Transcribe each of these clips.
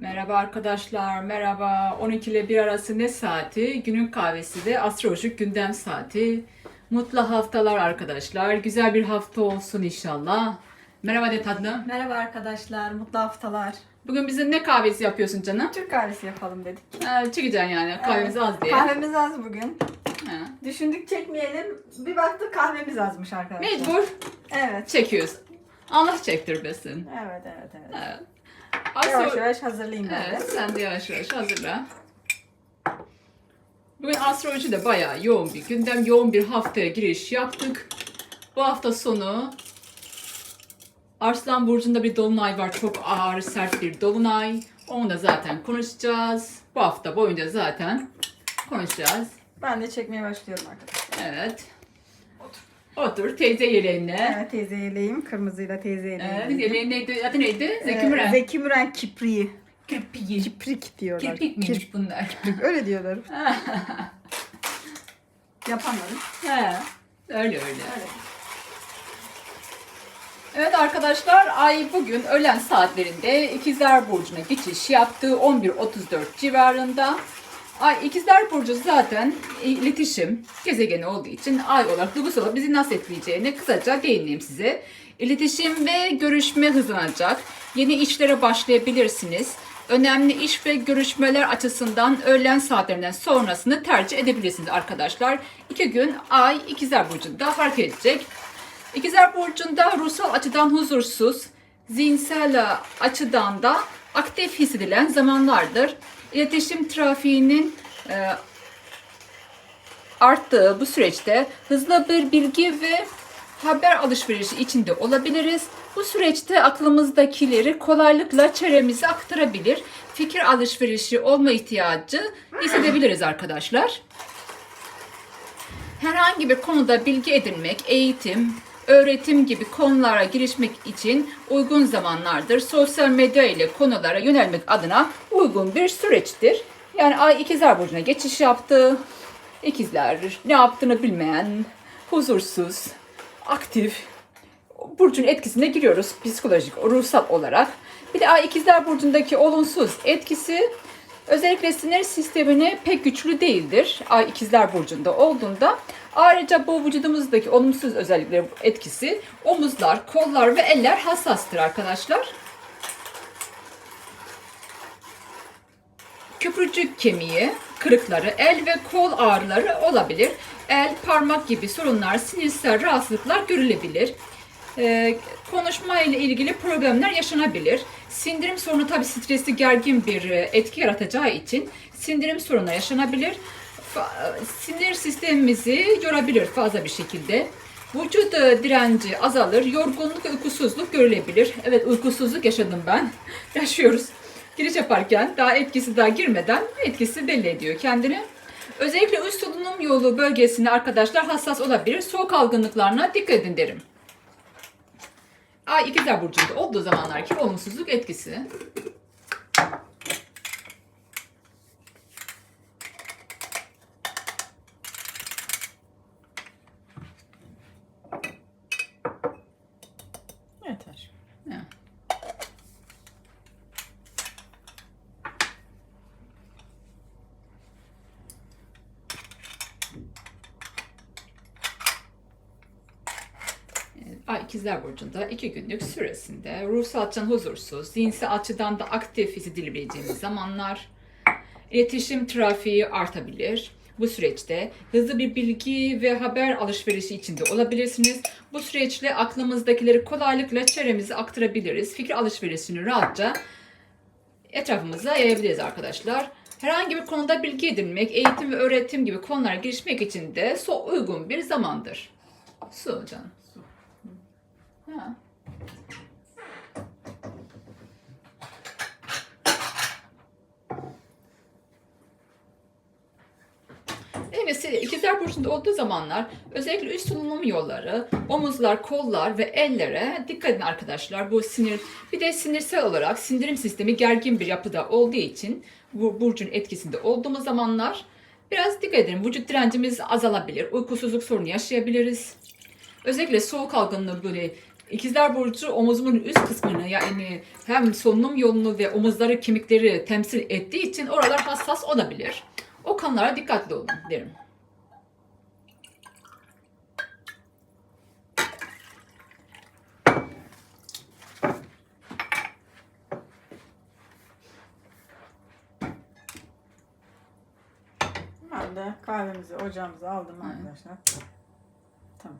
Merhaba arkadaşlar, merhaba. 12 ile 1 arası ne saati? Günün kahvesi de astrolojik gündem saati. Mutlu haftalar arkadaşlar. Güzel bir hafta olsun inşallah. Merhaba de tatlım. Merhaba arkadaşlar, mutlu haftalar. Bugün bize ne kahvesi yapıyorsun canım? Türk kahvesi yapalım dedik. Ha, çekeceksin yani kahvemiz az diye. Kahvemiz az bugün. Ha. Düşündük çekmeyelim. Bir baktık kahvemiz azmış arkadaşlar. Mecbur Evet. çekiyoruz. Allah çektirmesin. Evet, evet, evet. Evet. Yavaş Astro- yavaş hazırlayayım ben Evet, de. sen de yavaş yavaş hazırla. Bugün astroloji de bayağı yoğun bir gündem, yoğun bir haftaya giriş yaptık. Bu hafta sonu Arslan Burcu'nda bir dolunay var. Çok ağır, sert bir dolunay. Onu da zaten konuşacağız. Bu hafta boyunca zaten konuşacağız. Ben de çekmeye başlıyorum arkadaşlar. Evet. Otur teyze yeleğine. Evet, teyze yeleğim. Kırmızıyla teyze yeleğim. Evet, yeleğin neydi? Adı neydi? Ee, Zeki Müren. Zeki Müren kipriği. Kirpiği. Kiprik diyorlar. Kirpik miymiş bunlar? Kirpik. Öyle diyorlar. Yapamadım. He, öyle öyle. Öyle. Evet arkadaşlar ay bugün öğlen saatlerinde İkizler Burcu'na geçiş yaptı 11.34 civarında. Ay İkizler Burcu zaten iletişim gezegeni olduğu için ay olarak duygusal bizi nasıl etkileyeceğini kısaca değineyim size. İletişim ve görüşme hızlanacak. Yeni işlere başlayabilirsiniz. Önemli iş ve görüşmeler açısından öğlen saatlerinden sonrasını tercih edebilirsiniz arkadaşlar. İki gün ay İkizler Burcu'nda hareket edecek. İkizler Burcu'nda ruhsal açıdan huzursuz, zihinsel açıdan da aktif hissedilen zamanlardır. İletişim trafiğinin e, arttığı bu süreçte hızlı bir bilgi ve haber alışverişi içinde olabiliriz. Bu süreçte aklımızdakileri kolaylıkla çevremize aktarabilir, fikir alışverişi olma ihtiyacı hissedebiliriz arkadaşlar herhangi bir konuda bilgi edinmek, eğitim, öğretim gibi konulara girişmek için uygun zamanlardır. Sosyal medya ile konulara yönelmek adına uygun bir süreçtir. Yani Ay İkizler Burcu'na geçiş yaptı. İkizler ne yaptığını bilmeyen, huzursuz, aktif, Burcun etkisine giriyoruz psikolojik, ruhsal olarak. Bir de Ay İkizler Burcu'ndaki olumsuz etkisi özellikle sinir sistemine pek güçlü değildir. Ay İkizler Burcu'nda olduğunda. Ayrıca bu vücudumuzdaki olumsuz özellikler etkisi omuzlar, kollar ve eller hassastır arkadaşlar. Köprücük kemiği, kırıkları, el ve kol ağrıları olabilir. El, parmak gibi sorunlar, sinirsel rahatsızlıklar görülebilir. Ee, konuşma ile ilgili problemler yaşanabilir. Sindirim sorunu tabii stresli gergin bir e, etki yaratacağı için sindirim sorunu yaşanabilir. Sinir sistemimizi yorabilir fazla bir şekilde. Vücut e, direnci azalır, yorgunluk ve uykusuzluk görülebilir. Evet uykusuzluk yaşadım ben. Yaşıyoruz. Giriş yaparken daha etkisi daha girmeden etkisi belli ediyor kendini. Özellikle üst solunum yolu bölgesinde arkadaşlar hassas olabilir. Soğuk algınlıklarına dikkat edin derim. Ay ikizler burcunda olduğu zamanlar ki olumsuzluk etkisi. Yeter. Ya. Ay ikizler burcunda iki günlük süresinde ruhsal açıdan huzursuz, zihinsel açıdan da aktif hissedilebileceğiniz zamanlar, iletişim trafiği artabilir. Bu süreçte hızlı bir bilgi ve haber alışverişi içinde olabilirsiniz. Bu süreçle aklımızdakileri kolaylıkla çevremize aktarabiliriz. Fikir alışverişini rahatça etrafımıza yayabiliriz arkadaşlar. Herhangi bir konuda bilgi edinmek, eğitim ve öğretim gibi konulara girişmek için de so uygun bir zamandır. Su canım. Ha. Evet, ikizler burcunda olduğu zamanlar özellikle üst solunum yolları, omuzlar, kollar ve ellere dikkat edin arkadaşlar. Bu sinir, bir de sinirsel olarak sindirim sistemi gergin bir yapıda olduğu için bu burcun etkisinde olduğumuz zamanlar biraz dikkat edin. Vücut direncimiz azalabilir, uykusuzluk sorunu yaşayabiliriz. Özellikle soğuk algınlığı böyle İkizler Burcu omuzumun üst kısmını yani hem solunum yolunu ve omuzları kemikleri temsil ettiği için oralar hassas olabilir. O konulara dikkatli olun derim. Ben de kahvemizi ocağımıza aldım arkadaşlar. Tamam.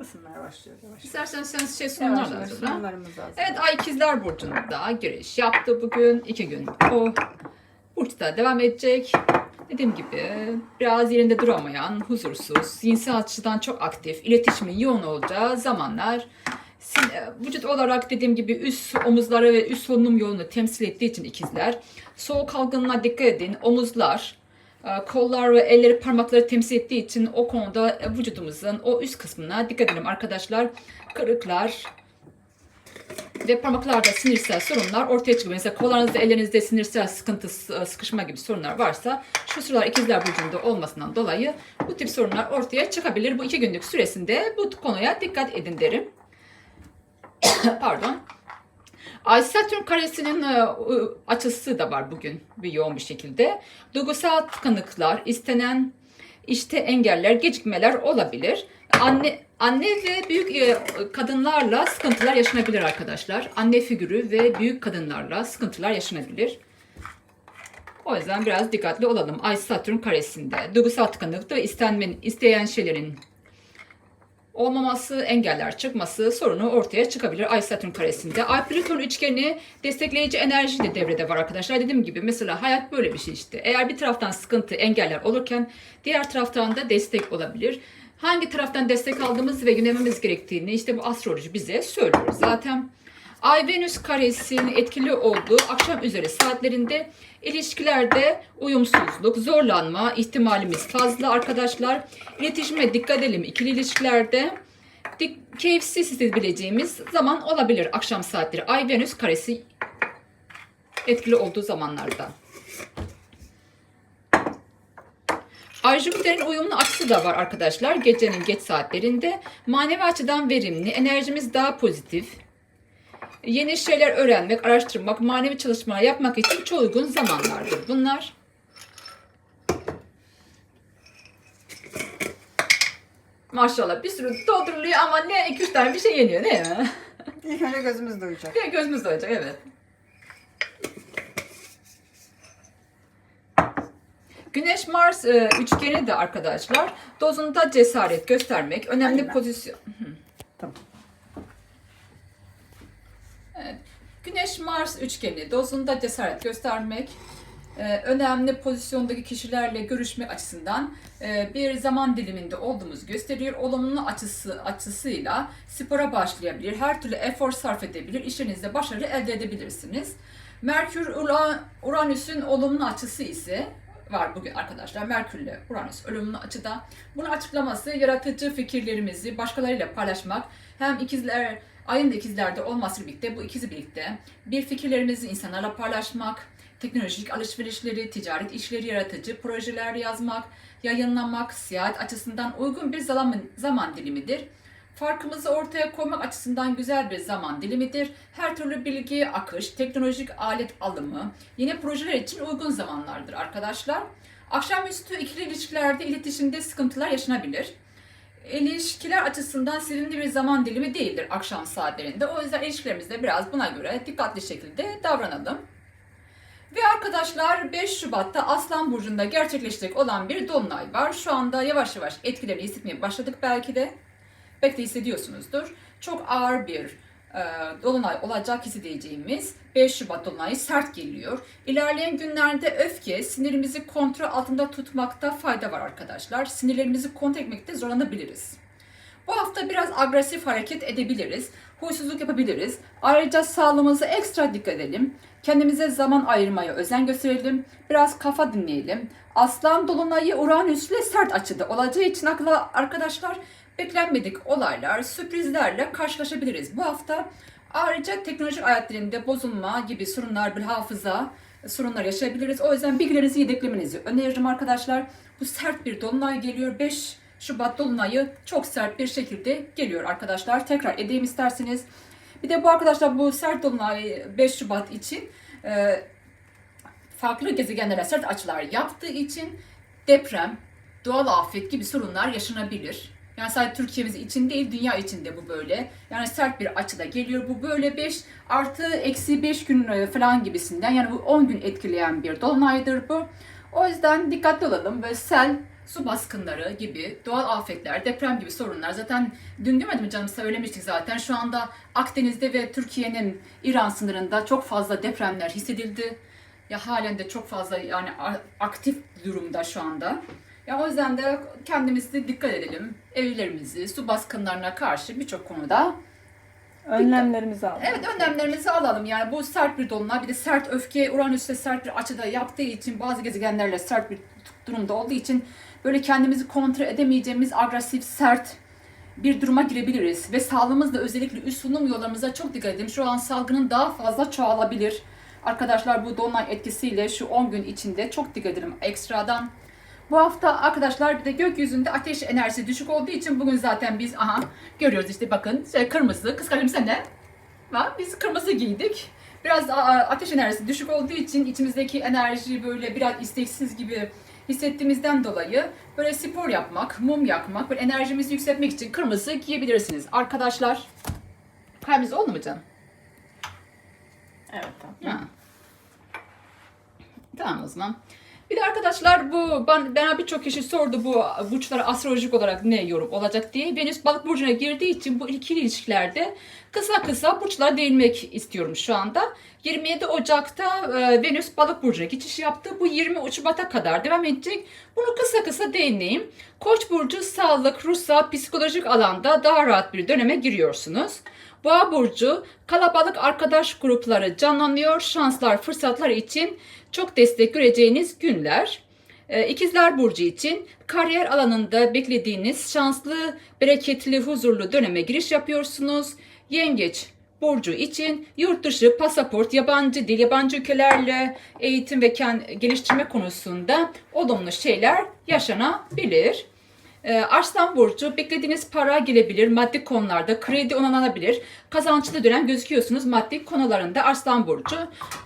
Isınmaya başlıyor yavaş. İsterseniz sen şey sunumlar da hazır. Evet Ay İkizler Burcu'nda giriş yaptı bugün. iki gün o burçta devam edecek. Dediğim gibi biraz yerinde duramayan, huzursuz, zihinsel açıdan çok aktif, iletişimin yoğun olacağı zamanlar. E, Vücut olarak dediğim gibi üst omuzları ve üst solunum yolunu temsil ettiği için ikizler. Soğuk algınlığına dikkat edin. Omuzlar, kollar ve elleri parmakları temsil ettiği için o konuda e, vücudumuzun o üst kısmına dikkat edelim arkadaşlar. Kırıklar, ve parmaklarda sinirsel sorunlar ortaya çıkıyor. Mesela kollarınızda, ellerinizde sinirsel sıkıntı, sı- sıkışma gibi sorunlar varsa şu sıralar ikizler burcunda olmasından dolayı bu tip sorunlar ortaya çıkabilir. Bu iki günlük süresinde bu konuya dikkat edin derim. Pardon. Satürn karesinin e, açısı da var bugün bir yoğun bir şekilde. Duygusal tıkanıklar, istenen işte engeller, gecikmeler olabilir. Anne anne ve büyük e, kadınlarla sıkıntılar yaşanabilir arkadaşlar. Anne figürü ve büyük kadınlarla sıkıntılar yaşanabilir. O yüzden biraz dikkatli olalım. Ay Satürn karesinde duygusal tıkanıklık ve istenmenin, isteyen şeylerin olmaması, engeller çıkması sorunu ortaya çıkabilir Ay Satürn karesinde. Ay Plüton üçgeni destekleyici enerji de devrede var arkadaşlar. Dediğim gibi mesela hayat böyle bir şey işte. Eğer bir taraftan sıkıntı, engeller olurken diğer taraftan da destek olabilir. Hangi taraftan destek aldığımız ve yönelememiz gerektiğini işte bu astroloji bize söylüyor. Zaten Ay Venüs karesinin etkili olduğu akşam üzeri saatlerinde ilişkilerde uyumsuzluk, zorlanma ihtimalimiz fazla arkadaşlar. İletişime dikkat edelim ikili ilişkilerde. Dik, keyifsiz hissedebileceğimiz zaman olabilir akşam saatleri. Ay Venüs karesi etkili olduğu zamanlarda. Ay Jüpiter'in uyumlu açısı da var arkadaşlar. Gecenin geç saatlerinde manevi açıdan verimli, enerjimiz daha pozitif. Yeni şeyler öğrenmek, araştırmak, manevi çalışmalar yapmak için çok uygun zamanlardır bunlar. Maşallah bir sürü dolduruluyor ama ne 2-3 tane bir şey yeniyor değil mi? İlk önce gözümüz doyacak. Bir gözümüz doyacak evet. Güneş Mars e, üçgeni de arkadaşlar dozunda cesaret göstermek önemli Aynen. pozisyon. Tamam. Güneş Mars üçgeni dozunda cesaret göstermek e, önemli pozisyondaki kişilerle görüşme açısından e, bir zaman diliminde olduğumuzu gösteriyor. Olumlu açısı açısıyla spora başlayabilir, her türlü efor sarf edebilir, işinizde başarı elde edebilirsiniz. Merkür Ura- Uranüs'ün olumlu açısı ise var bugün arkadaşlar. Merkür ile Uranüs olumlu açıda. Bunun açıklaması yaratıcı fikirlerimizi başkalarıyla paylaşmak hem ikizler ayın da ikizlerde olması birlikte bu ikizi birlikte bir fikirlerimizi insanlarla paylaşmak, teknolojik alışverişleri, ticaret işleri yaratıcı projeler yazmak, yayınlamak, seyahat açısından uygun bir zaman, zaman dilimidir. Farkımızı ortaya koymak açısından güzel bir zaman dilimidir. Her türlü bilgi, akış, teknolojik alet alımı, yeni projeler için uygun zamanlardır arkadaşlar. Akşamüstü ikili ilişkilerde iletişimde sıkıntılar yaşanabilir. İlişkiler açısından silindi bir zaman dilimi değildir akşam saatlerinde. O yüzden ilişkilerimizde biraz buna göre dikkatli şekilde davranalım. Ve arkadaşlar 5 Şubat'ta Aslan Burcu'nda gerçekleşecek olan bir dolunay var. Şu anda yavaş yavaş etkilerini hissetmeye başladık belki de. Belki de hissediyorsunuzdur. Çok ağır bir dolunay olacak hissedeceğimiz 5 Şubat dolunayı sert geliyor. İlerleyen günlerde öfke, sinirimizi kontrol altında tutmakta fayda var arkadaşlar. Sinirlerimizi kontrol etmekte zorlanabiliriz. Bu hafta biraz agresif hareket edebiliriz. Huysuzluk yapabiliriz. Ayrıca sağlığımıza ekstra dikkat edelim. Kendimize zaman ayırmaya özen gösterelim. Biraz kafa dinleyelim. Aslan dolunayı Uranüs ile sert açıda olacağı için akla arkadaşlar beklenmedik olaylar, sürprizlerle karşılaşabiliriz bu hafta. Ayrıca teknolojik aletlerinde bozulma gibi sorunlar, bir hafıza sorunlar yaşayabiliriz. O yüzden bilgilerinizi yedeklemenizi öneririm arkadaşlar. Bu sert bir dolunay geliyor. 5 Şubat Dolunay'ı çok sert bir şekilde geliyor arkadaşlar. Tekrar edeyim isterseniz. Bir de bu arkadaşlar bu sert Dolunay 5 Şubat için e, farklı gezegenlere sert açılar yaptığı için deprem, doğal afet gibi sorunlar yaşanabilir. Yani sadece Türkiye'miz için değil, dünya için de bu böyle. Yani sert bir açıda geliyor. Bu böyle 5 artı eksi 5 gün e, falan gibisinden. Yani bu 10 gün etkileyen bir dolunaydır bu. O yüzden dikkatli olalım. Böyle sel, su baskınları gibi doğal afetler, deprem gibi sorunlar. Zaten dün demedim mi canım söylemiştik zaten. Şu anda Akdeniz'de ve Türkiye'nin İran sınırında çok fazla depremler hissedildi. Ya halen de çok fazla yani aktif durumda şu anda. Ya o yüzden de kendimizi dikkat edelim. Evlerimizi su baskınlarına karşı birçok konuda Önlemlerimizi aldık. Evet önlemlerimizi alalım. Yani bu sert bir dolunay bir de sert öfke Uranüs'te sert bir açıda yaptığı için bazı gezegenlerle sert bir durumda olduğu için böyle kendimizi kontrol edemeyeceğimiz agresif sert bir duruma girebiliriz. Ve sağlığımızda özellikle üst solunum yollarımıza çok dikkat edelim. Şu an salgının daha fazla çoğalabilir. Arkadaşlar bu dolunay etkisiyle şu 10 gün içinde çok dikkat edelim ekstradan. Bu hafta arkadaşlar bir de gökyüzünde ateş enerjisi düşük olduğu için bugün zaten biz aha görüyoruz işte bakın şey, kırmızı kız kalem sen ne? Ha, biz kırmızı giydik. Biraz ateş enerjisi düşük olduğu için içimizdeki enerji böyle biraz isteksiz gibi hissettiğimizden dolayı böyle spor yapmak, mum yakmak, böyle enerjimizi yükseltmek için kırmızı giyebilirsiniz. Arkadaşlar, kırmızı oldu mu canım? Evet tamam. Ha. Tamam o zaman. Bir de arkadaşlar bu ben, bana birçok kişi sordu bu burçlara astrolojik olarak ne yorum olacak diye. Venüs balık burcuna girdiği için bu ikili ilişkilerde kısa kısa burçlara değinmek istiyorum şu anda. 27 Ocak'ta e, Venüs balık burcuna geçiş yaptı. Bu 20 Şubat'a kadar devam edecek. Bunu kısa kısa değineyim. Koç burcu sağlık, ruhsal, psikolojik alanda daha rahat bir döneme giriyorsunuz. Boğa burcu kalabalık arkadaş grupları canlanıyor. Şanslar, fırsatlar için çok destek göreceğiniz günler. Ee, İkizler burcu için kariyer alanında beklediğiniz şanslı, bereketli, huzurlu döneme giriş yapıyorsunuz. Yengeç burcu için yurt dışı, pasaport, yabancı dil, yabancı ülkelerle eğitim ve geliştirme konusunda olumlu şeyler yaşanabilir. Ee, Arslan Burcu beklediğiniz para gelebilir, maddi konularda kredi onanabilir. Kazançlı dönem gözüküyorsunuz maddi konularında Arslan Burcu.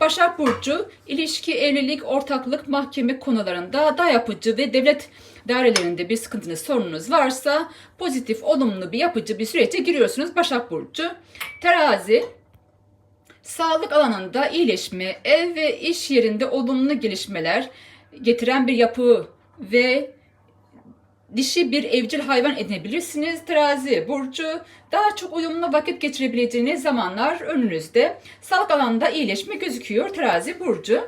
Başak Burcu ilişki, evlilik, ortaklık, mahkeme konularında daha yapıcı ve devlet dairelerinde bir sıkıntınız, sorununuz varsa pozitif, olumlu bir yapıcı bir sürece giriyorsunuz Başak Burcu. Terazi Sağlık alanında iyileşme, ev ve iş yerinde olumlu gelişmeler getiren bir yapı ve dişi bir evcil hayvan edinebilirsiniz. Terazi burcu daha çok uyumlu vakit geçirebileceğiniz zamanlar önünüzde. Sağlık alanında iyileşme gözüküyor terazi burcu.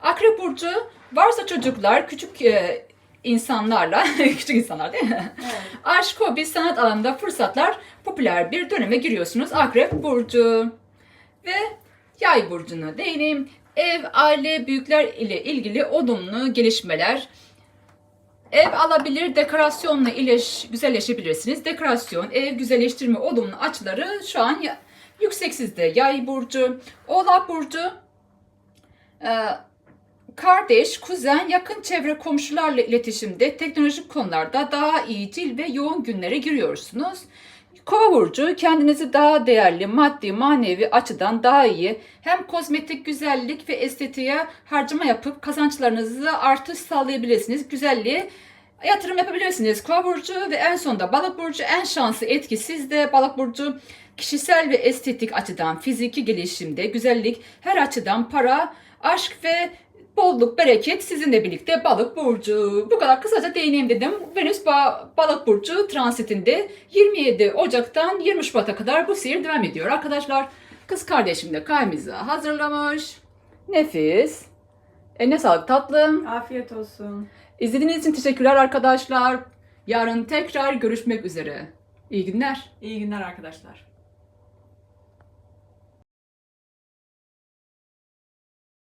Akrep burcu varsa çocuklar küçük e, insanlarla küçük insanlar değil mi? Evet. Aşk, hobi, sanat alanında fırsatlar popüler bir döneme giriyorsunuz. Akrep burcu ve yay burcuna değineyim. Ev, aile, büyükler ile ilgili olumlu gelişmeler, Ev alabilir, dekorasyonla ileş, güzelleşebilirsiniz. Dekorasyon, ev güzelleştirme olumlu açıları şu an yüksek sizde. Yay burcu, Oğlak burcu, e, kardeş, kuzen, yakın çevre komşularla iletişimde teknolojik konularda daha iyicil ve yoğun günlere giriyorsunuz. Kova burcu kendinizi daha değerli, maddi, manevi açıdan daha iyi hem kozmetik güzellik ve estetiğe harcama yapıp kazançlarınızı artış sağlayabilirsiniz. Güzelliğe yatırım yapabilirsiniz. Kova burcu ve en sonunda balık burcu en şanslı etki sizde. Balık burcu kişisel ve estetik açıdan fiziki gelişimde, güzellik her açıdan para, aşk ve bolluk, bereket sizinle birlikte balık burcu. Bu kadar kısaca değineyim dedim. Venüs ba- balık burcu transitinde 27 Ocak'tan 20 Şubat'a kadar bu seyir devam ediyor. Arkadaşlar kız kardeşim de kahvemizi hazırlamış. Nefis. Eline sağlık tatlım. Afiyet olsun. İzlediğiniz için teşekkürler arkadaşlar. Yarın tekrar görüşmek üzere. İyi günler. İyi günler arkadaşlar.